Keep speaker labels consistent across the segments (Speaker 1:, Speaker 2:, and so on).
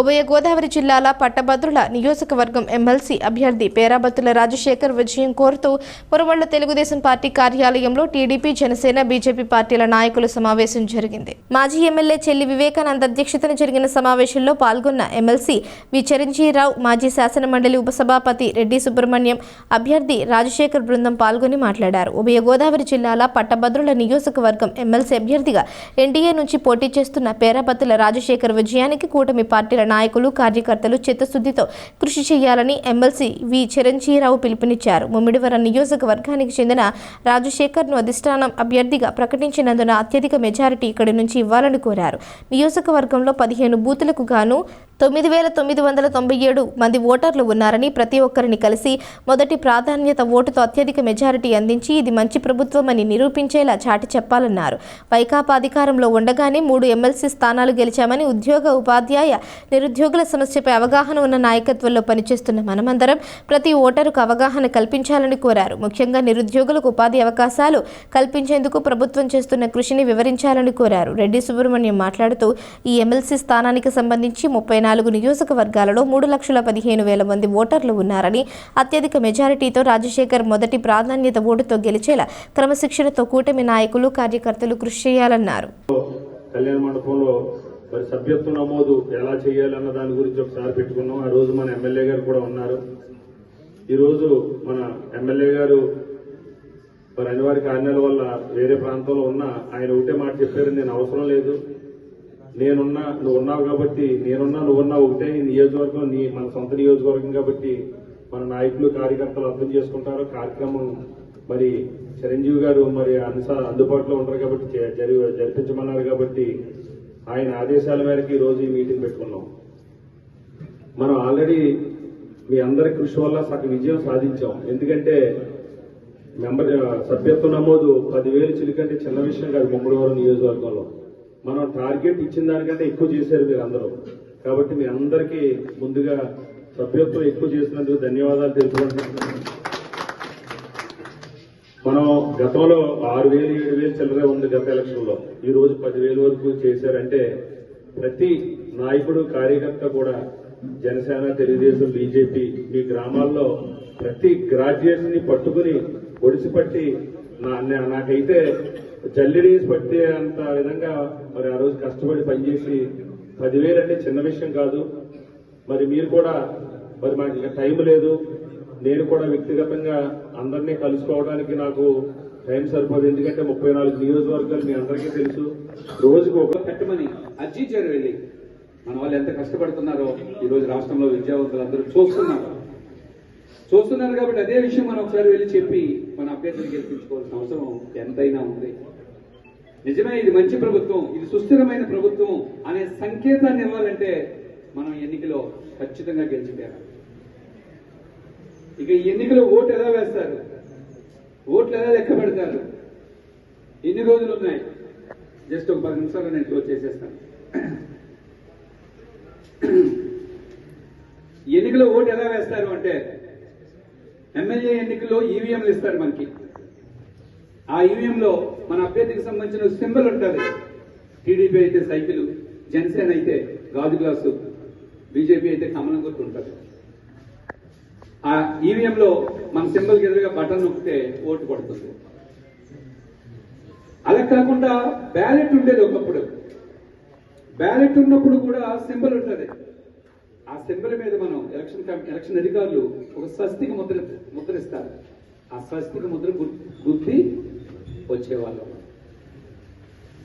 Speaker 1: ఉభయ గోదావరి జిల్లాల పట్టభద్రుల నియోజకవర్గం ఎమ్మెల్సీ అభ్యర్థి పేరాబత్తుల రాజశేఖర్ విజయం కోరుతూ మురవళ్ళ తెలుగుదేశం పార్టీ కార్యాలయంలో టీడీపీ జనసేన బీజేపీ పార్టీల నాయకుల సమావేశం జరిగింది. మాజీ ఎమ్మెల్యే చెల్లి వివేకానంద అధ్యక్షతన జరిగిన సమావేశంలో పాల్గొన్న ఎమ్మెల్సీ వి. చిరంజీరావు మాజీ శాసనమండలి ఉపసభాపతి రెడ్డి సుబ్రహ్మణ్యం అభ్యర్థి రాజశేఖర్ బృందం పాల్గొని మాట్లాడారు. ఉభయ గోదావరి జిల్లాల పట్టభద్రుల నియోజకవర్గం ఎమ్మెల్సీ అభ్యర్థిగా ఎన్డీఏ నుంచి పోటీ చేస్తున్న పేరాబత్తుల రాజశేఖర్ విజయానికి కూటమి పార్టీల నాయకులు కార్యకర్తలు చిత్తశుద్ధితో కృషి చేయాలని ఎమ్మెల్సీ వి. చిరంజీవిరావు పిలుపునిచ్చారు. ముమ్మిడివరం నియోజకవర్గానికి చెందిన రాజశేఖర్ను అధిష్టానం అభ్యర్థిగా ప్రకటించినందున అత్యధిక మెజారిటీ ఇక్కడి నుంచి ఇవ్వాలని కోరారు. నియోజకవర్గంలో పదిహేను బూతులకు గాను తొమ్మిది వేల తొమ్మిది వందల తొంభై ఏడు మంది ఓటర్లు ఉన్నారని ప్రతి ఒక్కరిని కలిసి మొదటి ప్రాధాన్యత ఓటుతో అత్యధిక మెజారిటీ అందించి ఇది మంచి ప్రభుత్వం అని నిరూపించేలా చాటి చెప్పాలన్నారు. వైకాపా అధికారంలో ఉండగానే మూడు ఎమ్మెల్సీ స్థానాలు గెలిచామని ఉద్యోగ ఉపాధ్యాయ నిరుద్యోగుల సమస్యపై అవగాహన ఉన్న నాయకత్వంలో పనిచేస్తున్న మనమందరం ప్రతి ఓటరుకు అవగాహన కల్పించాలని కోరారు. ముఖ్యంగా నిరుద్యోగులకు ఉపాధి అవకాశాలు కల్పించేందుకు ప్రభుత్వం చేస్తున్న కృషిని వివరించాలని కోరారు. రెడ్డి సుబ్రహ్మణ్యం మాట్లాడుతూ ఈ ఎమ్మెల్సీ స్థానానికి సంబంధించి ముప్పై నాలుగు నియోజకవర్గాలలో మూడు లక్షల పదిహేను వేల మంది ఓటర్లు ఉన్నారని అత్యధిక మెజారిటీతో రాజశేఖర్ మొదటి ప్రాధాన్యత ఓటుతో గెలిచేలా క్రమశిక్షణతో కూటమి నాయకులు కార్యకర్తలు కృషి చేయాలన్నారు.
Speaker 2: కళ్యాణ మండపంలో మరి సభ్యత్వ నమోదు ఎలా చేయాలన్న దాని గురించి ఒకసారి పెట్టుకున్నాం. ఆ రోజు మన ఎమ్మెల్యే గారు కూడా ఉన్నారు. ఈరోజు మన ఎమ్మెల్యే గారు మరి అనివార్య కారణాల వల్ల వేరే ప్రాంతంలో ఉన్న ఆయన ఒకటే మాట చెప్పారు నేను అవసరం లేదు. నేనున్నా నువ్వు ఉన్నావు కాబట్టి నేనున్నా నువ్వున్నా ఒకటే నియోజకవర్గం నీ మన సొంత నియోజకవర్గం కాబట్టి మన నాయకులు కార్యకర్తలు అర్థం చేసుకుంటారు. కార్యక్రమం మరి చిరంజీవి గారు మరి అన్సా అందుబాటులో ఉంటారు కాబట్టి జరి- జరిపించమన్నారు కాబట్టి ఆయన ఆదేశాల మేరకు ఈరోజు రోజు ఈ మీటింగ్ పెట్టుకున్నాం. మనం ఆల్రెడీ మీ అందరి కృషి వల్ల సగం విజయం సాధించాం. ఎందుకంటే మెంబర్ సభ్యత్వ నమోదు పదివేలు చిలికంటే చిన్న విషయం కాదు ముమ్మడివరం నియోజకవర్గంలో. మనం టార్గెట్ ఇచ్చిన దానికంటే ఎక్కువ చేశారు మీరు అందరూ కాబట్టి మీ అందరికీ ముందుగా సభ్యత్వం ఎక్కువ చేసినందుకు ధన్యవాదాలు తెలుపుకుంటున్నాను. మనం గతంలో ఆరు వేలు ఏడు వేలు చిల్లరే ఉంది గత ఎలక్షన్లో ఈ రోజు పదివేలు వరకు చేశారంటే ప్రతి నాయకుడు కార్యకర్త కూడా జనసేన తెలుగుదేశం బీజేపీ మీ గ్రామాల్లో ప్రతి గ్రాడ్యుయేట్ని పట్టుకుని ఒడిసిపట్టి నాకైతే జల్లిడేసి పట్టే అంత విధంగా మరి ఆ రోజు కష్టపడి పనిచేసి పదివేలు అంటే చిన్న విషయం కాదు. మరి మీరు కూడా మరి మాకు ఇంకా టైం లేదు. నేను కూడా వ్యక్తిగతంగా అందరినీ కలుసుకోవడానికి నాకు టైం సరిపోదు. ఎందుకంటే ముప్పై నాలుగు నియోజకవర్గాలు మీ అందరికీ తెలుసు. రోజుకు ఒక
Speaker 3: పెట్టమని అర్జించారు వెళ్ళి మన వాళ్ళు ఎంత కష్టపడుతున్నారో ఈ రోజు రాష్ట్రంలో విద్యావంతులందరూ చూస్తున్నారు. చూస్తున్నారు కాబట్టి అదే విషయం మనం ఒకసారి వెళ్ళి చెప్పి మన అభ్యర్థిని గెలిపించుకోవాల్సిన అవసరం ఎంతైనా ఉంది. నిజమే ఇది మంచి ప్రభుత్వం ఇది సుస్థిరమైన ప్రభుత్వం అనే సంకేతాన్ని ఇవ్వాలంటే మనం ఎన్నికలో ఖచ్చితంగా గెలిచిపోయాలి ఇక ఈ ఎన్నికలో ఓటు ఎలా వేస్తారు? ఓట్లు ఎలా లెక్క పెడతారు? ఎన్ని రోజులు ఉన్నాయి? జస్ట్ ఒక పది నిమిషాలు నేను క్లోజ్ చేసేస్తాను. ఎన్నికలో ఓటు ఎలా వేస్తారు అంటే ఎమ్మెల్యే ఎన్నికల్లో ఈవీఎంలు ఇస్తారు మనకి. ఆ ఈవీఎంలో మన అభ్యర్థికి సంబంధించిన సింబల్ ఉంటుంది. టీడీపీ అయితే సైకిల్ జనసేన అయితే గాజు గ్లాసు బీజేపీ అయితే కమలం గుర్తు ఉంటుంది. ఆ ఈవీఎంలో మన సింబల్ ఎదురుగా బటన్ నొక్కితే ఓటు పడుతుంది. అలా కాకుండా బ్యాలెట్ ఉండేది ఒకప్పుడు. బ్యాలెట్ ఉన్నప్పుడు కూడా సింబల్ ఉంటుంది. ఆ సింబల్ మీద మనం ఎలక్షన్ ఎలక్షన్ అధికారులు ఒక స్వస్తిక ముద్ర ముద్రిస్తారు. ఆ స్వస్తిక ముద్ర గుర్తి వచ్చేవాళ్ళం.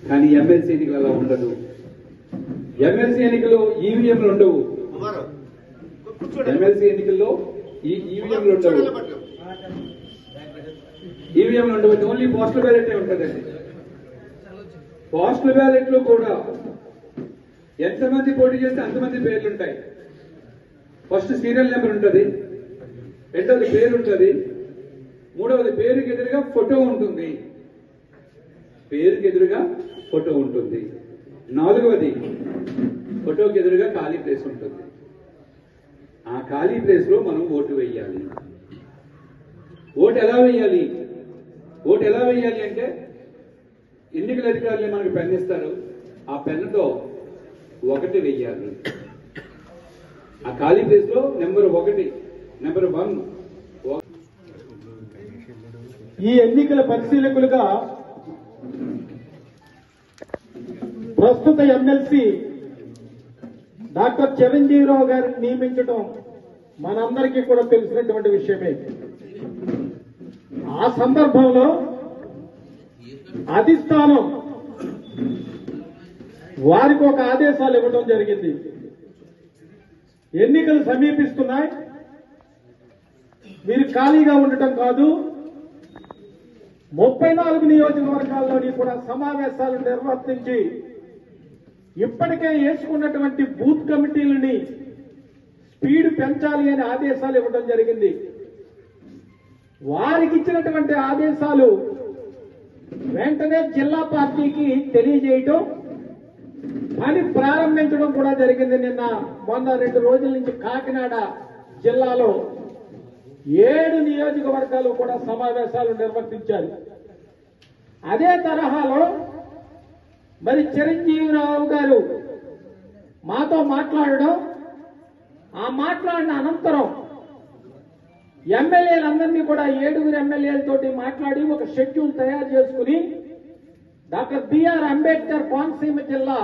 Speaker 3: కానీ ఎమ్మెల్సీ ఎన్నికలు అలా ఉండదు. ఎమ్మెల్సీ ఎన్నికల్లో ఈవీఎంలు ఉండవు. ఎమ్మెల్సీ ఎన్నికల్లో ఈవీఎంలు ఉండవు. ఈవీఎంలు ఉండవు. ఓన్లీ పోస్టల్ బ్యాలెట్ ఉంటుందండి. పోస్టల్ బ్యాలెట్లో కూడా ఎంతమంది పోటీ చేస్తే అంతమంది పేర్లుంటాయి. ఫస్ట్ సీరియల్ నెంబర్ ఉంటుంది. రెండవది పేరు ఉంటుంది మూడవది పేరుకి ఎదురుగా ఫోటో ఉంటుంది. పేరుకి ఎదురుగా ఫోటో ఉంటుంది. నాలుగవది ఫోటోకి ఎదురుగా ఖాళీ ప్లేస్ ఉంటుంది. ఆ ఖాళీ ప్లేస్లో మనం ఓటు వేయాలి. ఓటు ఎలా వేయాలి? ఓటు ఎలా వేయాలి అంటే ఎన్నికల అధికారులు మనకు పెన్ ఇస్తారు. ఆ పెన్నుతో ఒకటి వెయ్యాలి ఆ ఖాళీ ప్లేస్లో నెంబర్ ఒకటి నెంబర్ వన్
Speaker 4: ఈ ఎన్నికల పరిశీలకులుగా ప్రస్తుత ఎమ్మెల్సీ డాక్టర్ చిరంజీవిరావు గారిని నియమించడం మనందరికీ కూడా తెలిసినటువంటి విషయమే. ఆ సందర్భంలో అధిష్టానం వారికి ఒక ఆదేశాలు ఇవ్వడం జరిగింది. ఎన్నికలు సమీపిస్తున్నాయి. మీరు ఖాళీగా ఉండటం కాదు. ముప్పై నాలుగు నియోజకవర్గాల్లోని కూడా సమావేశాలు నిర్వర్తించి ఇప్పటికే వేసుకున్నటువంటి బూత్ కమిటీలని స్పీడ్ పెంచాలి అనే ఆదేశాలు ఇవ్వడం జరిగింది. వారికి ఇచ్చినటువంటి ఆదేశాలు వెంటనే జిల్లా పార్టీకి తెలియజేయటం అని ప్రారంభించడం కూడా జరిగింది నిన్న. మొన్న రెండు రోజుల నుంచి కాకినాడ జిల్లాలో ఏడు నియోజకవర్గాలు కూడా సమావేశాలు నిర్వర్తించారు. అదే తరహాలో మరి చిరంజీవిరావు గారు మాతో మాట్లాడడం ఆ మాట్లాడిన అనంతరం ఎమ్మెల్యేలందరినీ కూడా ఏడుగురు ఎమ్మెల్యేలతోటి మాట్లాడి ఒక షెడ్యూల్ తయారు చేసుకుని డాక్టర్ బిఆర్ అంబేద్కర్ కోనసీమ జిల్లా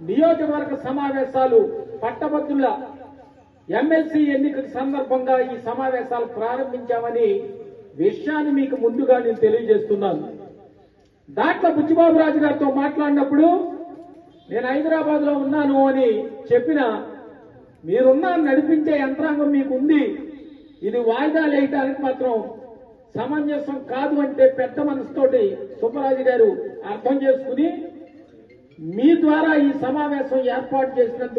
Speaker 4: నియోజకవర్గ సమావేశాలు పట్టభద్రుల ఎమ్మెల్సీ ఎన్నికల సందర్భంగా ఈ సమావేశాలు ప్రారంభించామని విషయాన్ని మీకు ముందుగా నేను తెలియజేస్తున్నాను. దాంట్లో బుచ్చిబాబు రాజు గారితో మాట్లాడినప్పుడు నేను హైదరాబాద్లో ఉన్నాను అని చెప్పిన మీరున్న నడిపించే యంత్రాంగం మీకు ఉంది ఇది వాయిదా లేయటానికి మాత్రం సమంజసం కాదు అంటే పెద్ద మనసుతోటి సుబ్బరాజు గారు అర్థం చేసుకుని మీ ద్వారా ఈ సమావేశం ఏర్పాటు చేసినందుకు